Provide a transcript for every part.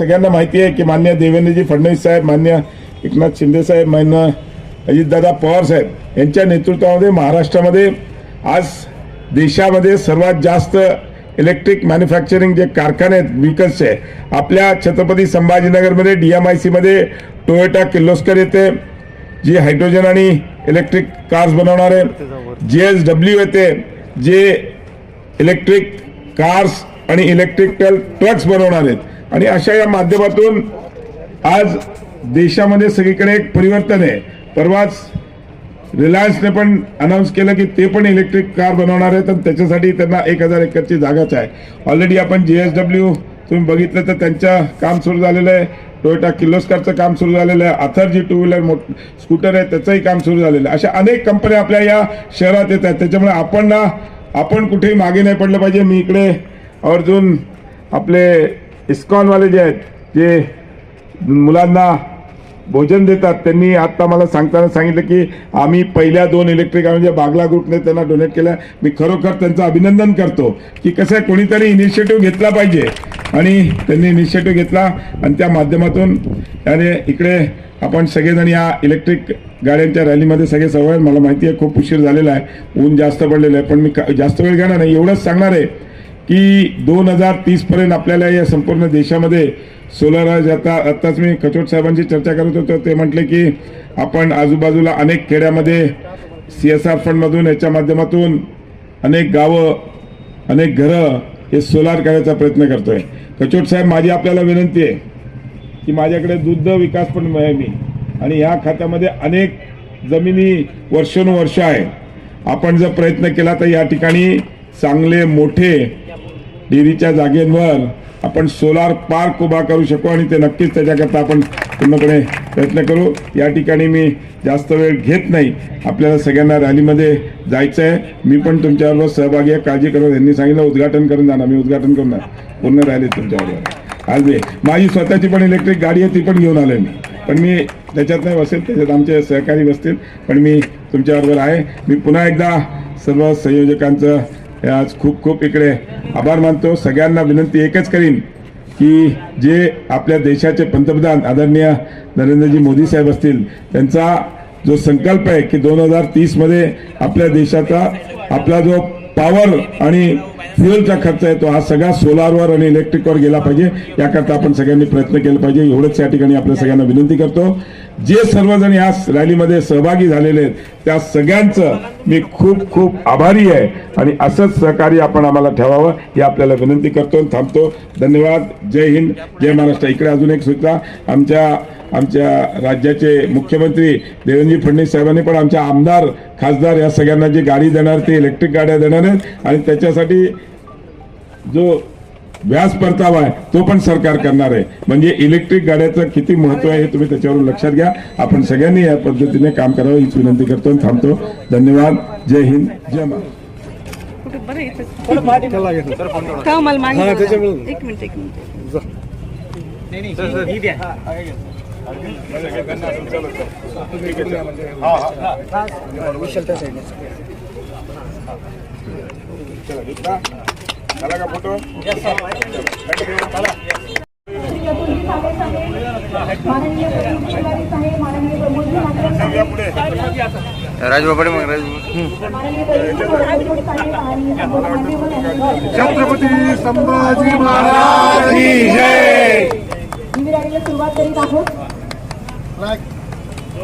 सगळ्यांना माहिती आहे की मान्य देवेंद्रजी फडणवीस साहेब मान्य एकनाथ शिंदे साहेब मान्य अजितदादा पवार साहेब यांच्या नेतृत्वामध्ये महाराष्ट्रामध्ये आज देशामध्ये सर्वात जास्त इलेक्ट्रिक मॅन्युफॅक्चरिंग जे कारखाने आहेत व्हीकल्सचे आपल्या छत्रपती संभाजीनगरमध्ये डी एम आय सीमध्ये टोयोटा किर्लोस्कर येते जी हायड्रोजन आणि इलेक्ट्रिक कार्स बनवणार आहे. जे एस डब्ल्यू येते जे इलेक्ट्रिक कार्स आणि इलेक्ट्रिकल ट्रक्स बनवणार आहेत. आणि अशा या माध्यमातून आज देशामध्ये सगळीकडे एक परिवर्तन आहे. परवाच रिलायन्सने पण अनाऊन्स केलं की ते पण इलेक्ट्रिक कार बनवणार आहेत आणि त्याच्यासाठी त्यांना एक हजार एकरची जागाच आहे. ऑलरेडी आपण जी एस डब्ल्यू तुम्ही बघितलं तर त्यांचं काम सुरू झालेलं आहे. टोयोटा किर्लोस्करचं काम सुरू झालेलं आहे. अथर जी टू व्हीलर मोट स्कूटर आहे त्याचंही काम सुरू झालेलं आहे. अशा अनेक कंपन्या आपल्या या शहरात येत आहेत. त्याच्यामुळे आपण ना आपण कुठेही मागे नाही पडलं पाहिजे. मी इकडे आवर्जून आपले इस्कॉनवाले जे आहेत जे मुलांना भोजन देतात त्यांनी आत्ता मला सांगताना सांगितलं की आम्ही पहिल्या दोन इलेक्ट्रिक म्हणजे बागला ग्रुपने त्यांना डोनेट केल्या मी खरोखर त्यांचं अभिनंदन करतो की कसं आहे कोणीतरी इनिशिएटिव्ह घेतला पाहिजे. आणि त्यांनी इनिशिएटिव्ह घेतला आणि त्या माध्यमातून त्याने इकडे आपण सगळेजण या इलेक्ट्रिक गाड्यांच्या रॅलीमध्ये सगळे सवय मला माहिती आहे खूप उशीर झालेला आहे ऊन जास्त पडलेलं आहे पण मी का- जास्त वेळ घेणार नाही एवढंच सांगणार आहे. की दोन हजार तीस पर्यंत आपल्याला या संपूर्ण देशामध्ये सोलर आता आत्ताच मी कचोट साहेबांची चर्चा करत होतो. ते म्हटले की आपण आजूबाजूला अनेक खेड्यामध्ये सी एस आर फंडमधून याच्या माध्यमातून अनेक गावं अनेक घरं हे सोलार करायचा प्रयत्न करतोय. कचोट साहेब माझी आपल्याला विनंती आहे की माझ्याकडे दुग्ध विकास पण आहे मी. आणि ह्या खात्यामध्ये अनेक जमिनी वर्षानुवर्ष आहे. आपण जर प्रयत्न केला तर या ठिकाणी चांगले मोठे डेअरीच्या जागेंवर आपण सोलार पार्क उभा करू शकू आणि ते नक्कीच त्याच्याकरता आपण पूर्णपणे प्रयत्न करू. या ठिकाणी मी जास्त वेळ घेत नाही. आपल्याला सगळ्यांना रॅलीमध्ये जायचं आहे मी पण तुमच्याबरोबर सहभागी आहे. काळजी करून यांनी सांगितलं उद्घाटन करून जाणार. मी उद्घाटन करून पूर्ण रॅली तुमच्याबरोबर. आज माझी स्वतःची पण इलेक्ट्रिक गाडी आहे ती पण घेऊन आलो मी. पण मी त्याच्यात नाही बसेल त्याच्यात आमचे सहकारी बसतील. पण मी तुमच्याबरोबर आहे. मी पुन्हा एकदा सर्व संयोजकांचं आज खूप खूप इकडे आभार मानतो. सगळ्यांना विनंती एकच करीन की जे आपल्या देशाचे पंतप्रधान आदरणीय नरेंद्रजी मोदी साहेब असतील त्यांचा जो संकल्प आहे की दोन हजार तीसमध्ये आपल्या देशाचा आपला जो पॉवर आणि फ्युएलचा खर्च आहे तो हा सगळा सोलारवर आणि इलेक्ट्रिकवर गेला पाहिजे. याकरता आपण सगळ्यांनी प्रयत्न केला पाहिजे. एवढंच या ठिकाणी आपल्या सगळ्यांना विनंती करतो. जे सर्वजण या रॅलीमध्ये सहभागी झालेले आहेत त्या सगळ्यांचं मी खूप खूप आभारी आहे. आणि असंच सहकार्य आपण आम्हाला ठेवावं ही आपल्याला विनंती करतो आणि थांबतो. धन्यवाद. जय हिंद. जय महाराष्ट्र. इकडे अजून एक सूचना. आमच्या आमच्या राज्याचे मुख्यमंत्री देवेंद्र फडणवीस साहेबांनी पण आमच्या आमदार खासदार या सगळ्यांना जी गाडी देणार ते इलेक्ट्रिक गाड्या देणार आहेत. आणि त्याच्यासाठी जो व्याज परतावा आहे तो पण सरकार करणार आहे म्हणजे इलेक्ट्रिक गाड्याचं किती महत्त्व आहे हे तुम्ही त्याच्यावरून लक्षात घ्या आपण सगळ्यांनी या पद्धतीने काम करावं हीच विनंती करतो आणि थांबतो धन्यवाद जय हिंद जय महाराष्ट्र झाला का फोटो? राजबाकडे मग राजू छत्रपती संभाजी महाराज की जय. दिवी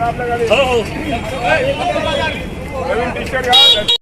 हो हो. नवीन टी शर्ट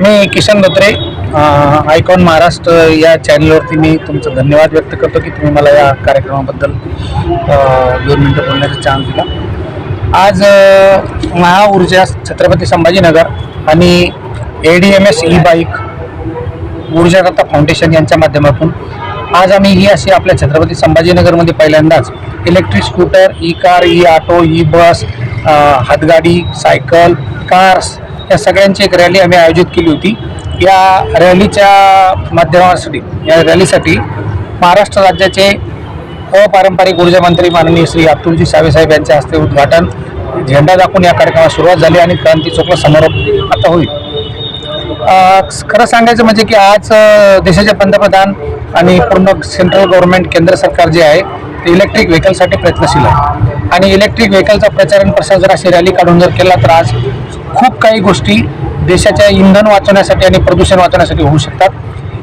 मी किशन धोत्रे आयकॉन महाराष्ट्र या चॅनलवरती मी तुमचं धन्यवाद व्यक्त करतो की तुम्ही मला या कार्यक्रमाबद्दल दोन मिनटं बोलण्याचा चान्स दिला. आज महाऊर्जा छत्रपती संभाजीनगर आणि A D M S E bike ऊर्जाकर्ता foundation यांच्या माध्यमातून आज आम्ही ही अशी आपल्या छत्रपती संभाजीनगरमध्ये पहिल्यांदाच electric scooter e car e auto e bus हातगाडी cycle cars या सगळ्यांची एक रॅली आम्ही आयोजित केली होती. या रॅलीच्या माध्यमासाठी या रॅलीसाठी महाराष्ट्र राज्याचे अपारंपरिक ऊर्जा मंत्री माननीय श्री अब्दुलजी सावेसाहेब यांच्या हस्ते उद्घाटन झेंडा दाखवून या कार्यक्रमाला सुरुवात झाली आणि क्रांती चौकला समारोप आता होईल. खरं सांगायचं म्हणजे की आज देशाचे पंतप्रधान आणि पूर्ण सेंट्रल गव्हर्नमेंट केंद्र सरकार जे आहे ते इलेक्ट्रिक व्हेकलसाठी प्रयत्नशील आहे. आणि इलेक्ट्रिक व्हेकलचा प्रचार आणि प्रसार जर अशी रॅली काढून जर केला तर आज खूप काही गोष्टी देशाच्या इंधन वाचवण्यासाठी आणि प्रदूषण वाचवण्यासाठी होऊ शकतात.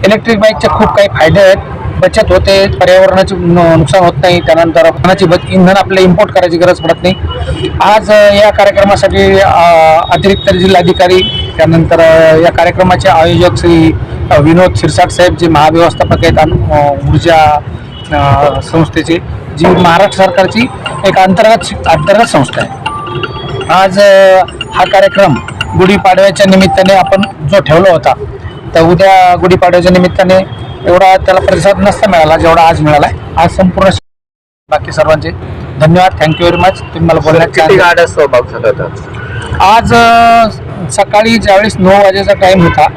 इलेक्ट्रिक बाईकचे खूप काही फायदे आहेत. बचत होते पर्यावरणाचे नुकसान होत नाही. त्यानंतर इंधनाची बच इंधन आपल्याला इम्पोर्ट करायची गरज पडत नाही. आज या कार्यक्रमासाठी अतिरिक्त जिल्हाधिकारी त्यानंतर या कार्यक्रमाचे आयोजक श्री विनोद शिरसाट साहेब जे महाव्यवस्थापक आहेत ऊर्जा संस्थेचे जी महाराष्ट्र सरकारची एक अंतर्गत अंतर्गत संस्था आहे. आज हा कार्यक्रम गुढीपाडव्याच्या निमित्ताने आपण जो ठेवला होता तर उद्या गुढीपाडव्याच्या निमित्ताने एवढा त्याला प्रतिसाद नसता मिळाला जेवढा आज मिळाला आज संपूर्ण बाकी सर्वांचे धन्यवाद. थँक्यू व्हेरी मच तुम्ही मला बोलण्यात आज सकाळी ज्यावेळेस नऊ वाजेचा टाईम होता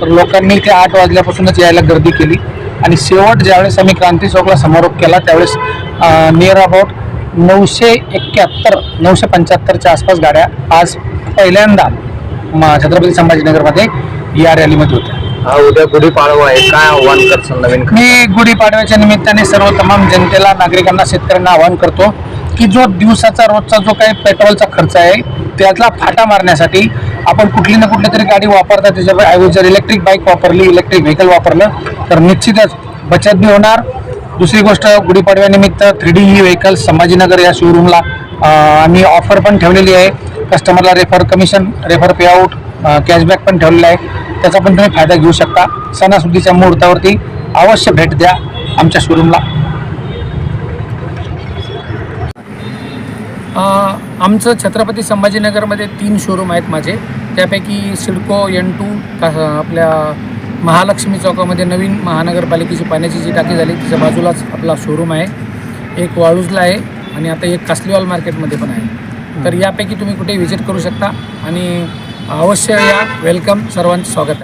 तर लोकांनी इथे आठ वाजल्यापासूनच यायला गर्दी केली. आणि शेवट ज्यावेळेस आम्ही क्रांती चौकला समारोप केला त्यावेळेस नियर अबाउट नऊशे एक्क्याहत्तर नऊशे पंच्याहत्तरच्या आसपास गाड्या आज पहिल्यांदा म- छत्रपती संभाजीनगरमध्ये या रॅलीमध्ये होत्या. हा उद्या गुढीपाडवा आहे. काय आव्हान करसाल नवीन मी गुढीपाडव्याच्या निमित्ताने सर्व तमाम जनतेला नागरिकांना शेतकऱ्यांना आवाहन करतो की जो दिवसाचा रोजचा जो काही पेट्रोलचा खर्च आहे त्यातला फाटा मारण्यासाठी आपण कुठली ना कुठली तरी गाडी वापरता त्याच्या ऐवजी जर इलेक्ट्रिक बाईक वापरली इलेक्ट्रिक व्हेकल वापरलं तर निश्चितच बचत बी होणार. दुसरी गोष्ट गुढीपाडव्यानिमित्त थ्री डी ही व्हेकल संभाजीनगर या शोरूमला आम्ही ऑफर पण ठेवलेली आहे. कस्टमरला refer commission refer payout cashback पण ठेवलेला आहे. त्याचा पण तुम्ही फायदा घेऊ शकता. सणासुदीच्या मुहूर्तावरती अवश्य भेट द्या आमच्या शोरूमला आमचं छत्रपती संभाजीनगरमध्ये तीन शोरूम आहेत माझे. त्यापैकी सिडको एन टू आपल्या महालक्ष्मी चौकामध्ये नवीन महानगरपालिकेची पाण्याची जी टाकी झाली तिच्या बाजूलाच आपला शोरूम आहे. एक वाळूजला आहे आणि आता एक कासलीवाल मार्केटमध्ये पण आहे. तर यापैकी तुम्ही कुठे व्हिजिट करू शकता आणि अवश्य या. वेलकम सर्वांचं स्वागत आहे.